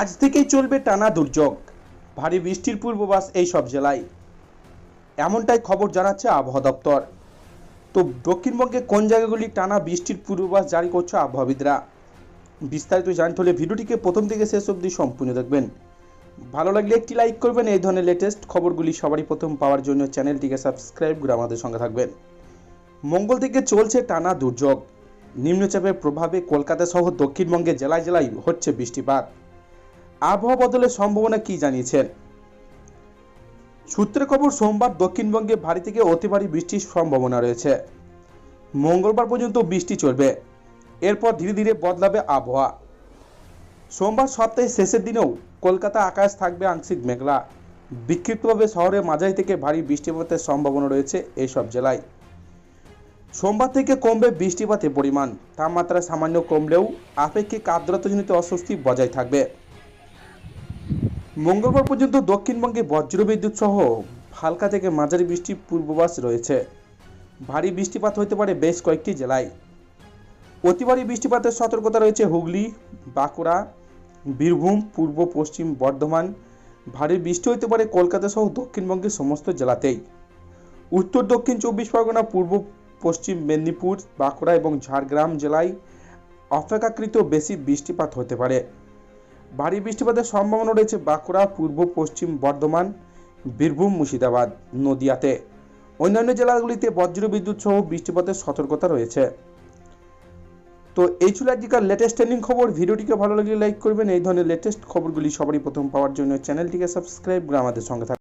আজ থেকেই চলবে টানা দুর্যোগ। ভারী বৃষ্টির পূর্বাভাস এই সব জেলায়। এমনটাই খবর জানাচ্ছে আবহাওয়া দপ্তর। তো দক্ষিণবঙ্গে কোন জায়গাগুলি টানা বৃষ্টির পূর্বাভাস জারি করছে আবহাওয়াবিদরা? বিস্তারিত জানতে হলে ভিডিওটিকে প্রথম থেকে শেষ অবধি সম্পূর্ণ দেখবেন। ভালো লাগলে একটি লাইক করবেন, এই ধরনের লেটেস্ট খবরগুলি সবারই প্রথম পাওয়ার জন্য চ্যানেলটিকে সাবস্ক্রাইব করে আমাদের সঙ্গে থাকবেন। মঙ্গল থেকে চলছে টানা দুর্যোগ। নিম্নচাপের প্রভাবে কলকাতা সহ দক্ষিণবঙ্গে জেলায় জেলায় হচ্ছে বৃষ্টিপাত। আবহাওয়া বদলের সম্ভাবনা কি জানিয়েছেন? সূত্রে খবর, সোমবার দক্ষিণবঙ্গে ভারী থেকে অতি ভারী বৃষ্টির সম্ভাবনা রয়েছে। মঙ্গলবার পর্যন্ত বৃষ্টি চলবে। এরপর ধীরে ধীরে বদলাবে আবহাওয়া। সোমবার সপ্তাহের শেষের দিনেও কলকাতা আকাশ থাকবে আংশিক মেঘলা। বিক্ষিপ্তভাবে শহরে মাঝারি থেকে ভারী বৃষ্টিপাতের সম্ভাবনা রয়েছে এইসব জেলায়। সোমবার থেকে কমবে বৃষ্টিপাতের পরিমাণ। তাপমাত্রা সামান্য কমলেও আপেক্ষিক আর্দ্রতাজনিত অস্বস্তি বজায় থাকবে। মঙ্গলবার পর্যন্ত দক্ষিণবঙ্গে বজ্রবিদ্যুৎ সহ হালকা থেকে মাঝারি বৃষ্টির পূর্বাভাস রয়েছে। ভারী বৃষ্টিপাত হতে পারে বেশ কয়েকটি জেলায়। অতি ভারী বৃষ্টিপাতের সতর্কতা রয়েছে হুগলি, বাঁকুড়া, বীরভূম, পূর্ব, পশ্চিম বর্ধমান। ভারী বৃষ্টি হতে পারে কলকাতা সহ দক্ষিণবঙ্গের সমস্ত জেলাতেই। উত্তর, দক্ষিণ চব্বিশ পরগনা, পূর্ব, পশ্চিম মেদিনীপুর, বাঁকুড়া এবং ঝাড়গ্রাম জেলায় অপেক্ষাকৃত বেশি বৃষ্টিপাত হতে পারে। ভারী বৃষ্টিপাতের সম্ভাবনা রয়েছে বাঁকুড়া, পূর্ব, পশ্চিম বর্ধমান, বীরভূম, মুর্শিদাবাদ, নদিয়াতে। অন্যান্য জেলাগুলিতে বজ্রবিদ্যুৎ সহ বৃষ্টিপাতের সতর্কতা রয়েছে। তো এই ছিল আজকের লেটেস্ট ট্রেন্ডিং খবর। ভিডিওটিকে ভালো লাগলে লাইক করবেন। এই ধরনের লেটেস্ট খবরগুলি সবারই প্রথম পাওয়ার জন্য চ্যানেলটিকে সাবস্ক্রাইব করে আমাদের সঙ্গে থাকবেন